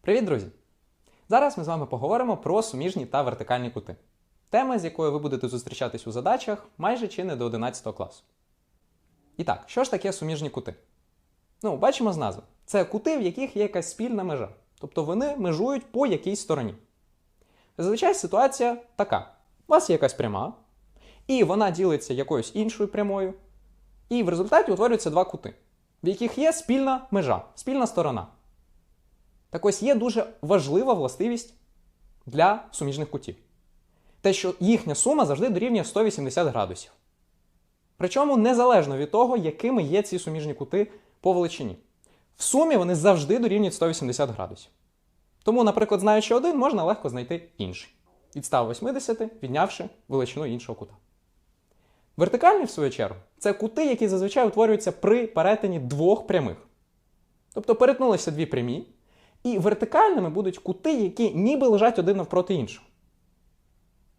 Привіт, друзі! Зараз ми з вами поговоримо про суміжні та вертикальні кути. Тема, з якою ви будете зустрічатись у задачах майже чи не до 11 класу. І так, що ж таке суміжні кути? Ну, бачимо з назви. Це кути, в яких є якась спільна межа. Тобто вони межують по якійсь стороні. Зазвичай ситуація така: у вас є якась пряма, і вона ділиться якоюсь іншою прямою. І в результаті утворюються два кути, в яких є спільна межа, спільна сторона. Так ось є дуже важлива властивість для суміжних кутів. Те, що їхня сума завжди дорівнює 180 градусів. Причому незалежно від того, якими є ці суміжні кути по величині. В сумі вони завжди дорівнюють 180 градусів. Тому, наприклад, знаючи один, можна легко знайти інший. Від 180, віднявши величину іншого кута. Вертикальні, в свою чергу, це кути, які зазвичай утворюються при перетині двох прямих. Тобто перетнулися дві прямі, і вертикальними будуть кути, які ніби лежать один навпроти іншого.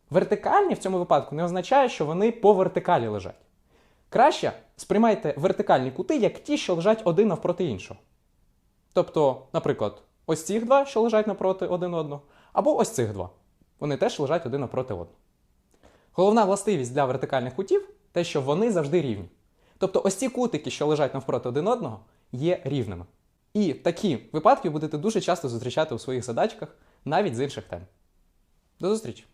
Вертикальні в цьому випадку не означає, що вони по вертикалі лежать. Краще сприймайте вертикальні кути як ті, що лежать один навпроти іншого. Тобто, наприклад, ось цих два, що лежать напроти один одного, або ось цих два. Вони теж лежать один навпроти одного. Головна властивість для вертикальних кутів те, що вони завжди рівні. Тобто ось ці кутики, що лежать навпроти один одного, є рівними. І такі випадки будете дуже часто зустрічати у своїх задачках навіть з інших тем. До зустрічі!